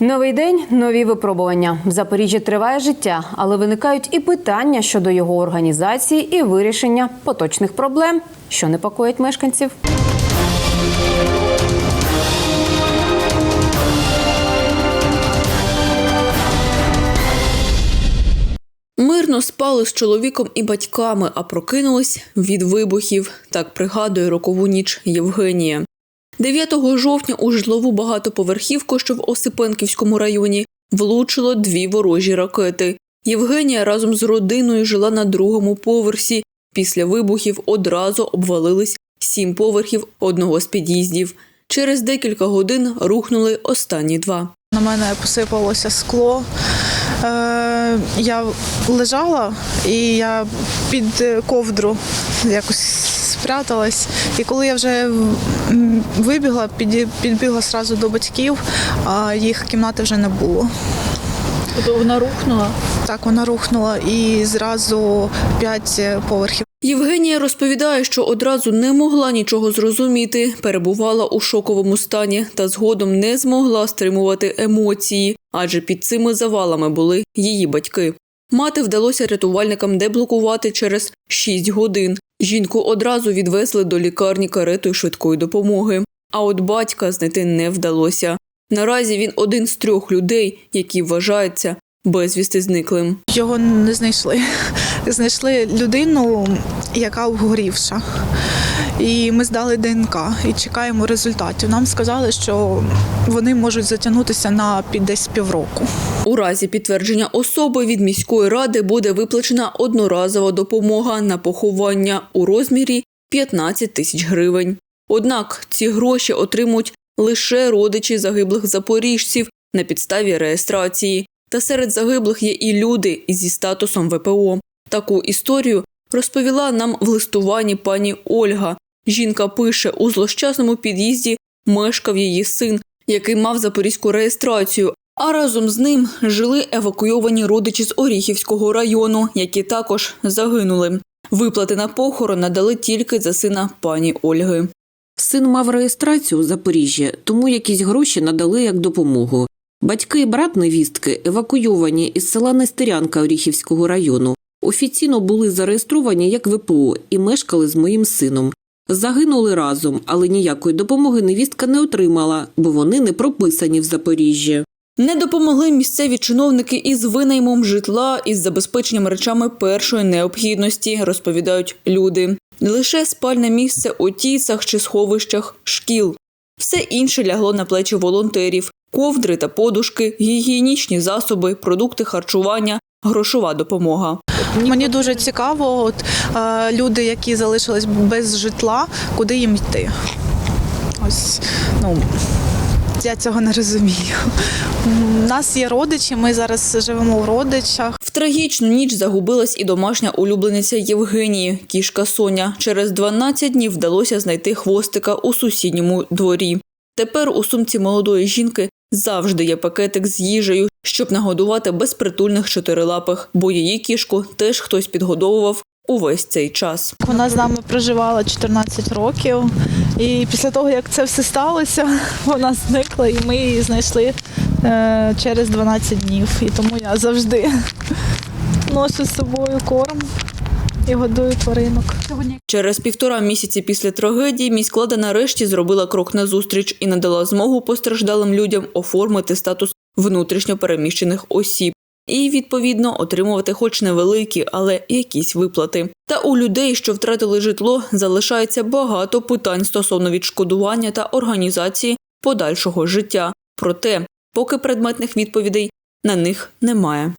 Новий день, нові випробування. В Запоріжжі триває життя, але виникають і питання щодо його організації і вирішення поточних проблем, що непокоять мешканців. Мирно спали з чоловіком і батьками, а прокинулись від вибухів. Так пригадує рокову ніч Євгенія. 9 жовтня у житлову багатоповерхівку, що в Осипенківському районі, влучило дві ворожі ракети. Євгенія разом з родиною жила на другому поверсі. Після вибухів одразу обвалились сім поверхів одного з під'їздів. Через декілька годин рухнули останні два. На мене посипалося скло. Е, я лежала і я під ковдру якось спряталась. І коли я вже вибігла, підбігла одразу до батьків, а їх кімнати вже не було. Тобто вона рухнула. Так, вона рухнула і зразу п'ять поверхів. Євгенія розповідає, що одразу не могла нічого зрозуміти, перебувала у шоковому стані та згодом не змогла стримувати емоції, адже під цими завалами були її батьки. Мати вдалося рятувальникам деблокувати через 6 годин. Жінку одразу відвезли до лікарні каретою швидкої допомоги. А от батька знайти не вдалося. Наразі він один з трьох людей, які вважаються безвісти зниклим. Його не знайшли. Знайшли людину, яка обгорівша. І ми здали ДНК і чекаємо результатів. Нам сказали, що вони можуть затягнутися на під десь півроку. У разі підтвердження особи від міської ради буде виплачена одноразова допомога на поховання у розмірі 15 тисяч гривень. Однак ці гроші отримують лише родичі загиблих запоріжців на підставі реєстрації. Та серед загиблих є і люди зі статусом ВПО. Таку історію розповіла нам в листуванні пані Ольга. Жінка пише, у злощасному під'їзді мешкав її син, який мав запорізьку реєстрацію, а разом з ним жили евакуйовані родичі з Оріхівського району, які також загинули. Виплати на похорон надали тільки за сина пані Ольги. Син мав реєстрацію у Запоріжжі, тому якісь гроші надали як допомогу. Батьки і брат невістки евакуйовані із села Нестерянка Оріхівського району. Офіційно були зареєстровані як ВПО і мешкали з моїм сином. Загинули разом, але ніякої допомоги невістка не отримала, бо вони не прописані в Запоріжжі. Не допомогли місцеві чиновники із винаймом житла із забезпеченням речами першої необхідності, розповідають люди. Лише спальне місце у тісах чи сховищах шкіл. Все інше лягло на плечі волонтерів: ковдри та подушки, гігієнічні засоби, продукти харчування, грошова допомога. Мені дуже цікаво, от е, люди, які залишились без житла, куди їм йти. Ось ну. Я цього не розумію. У нас є родичі, ми зараз живемо у родичах. В трагічну ніч загубилась і домашня улюблениця Євгенії, кішка Соня. Через 12 днів вдалося знайти хвостика у сусідньому дворі. Тепер у сумці молодої жінки завжди є пакетик з їжею, щоб нагодувати безпритульних чотирилапих, бо її кішку теж хтось підгодовував увесь цей час. Вона з нами проживала 14 років. І після того, як це все сталося, вона зникла, і ми її знайшли е, через 12 днів. І тому я завжди ношу з собою корм і годую тваринок. Через півтора місяці після трагедії міськлада нарешті зробила крок назустріч і надала змогу постраждалим людям оформити статус внутрішньо переміщених осіб. І відповідно отримувати хоч невеликі, але якісь виплати. Та у людей, що втратили житло, залишається багато питань стосовно відшкодування та організації подальшого життя. Проте, поки предметних відповідей на них немає.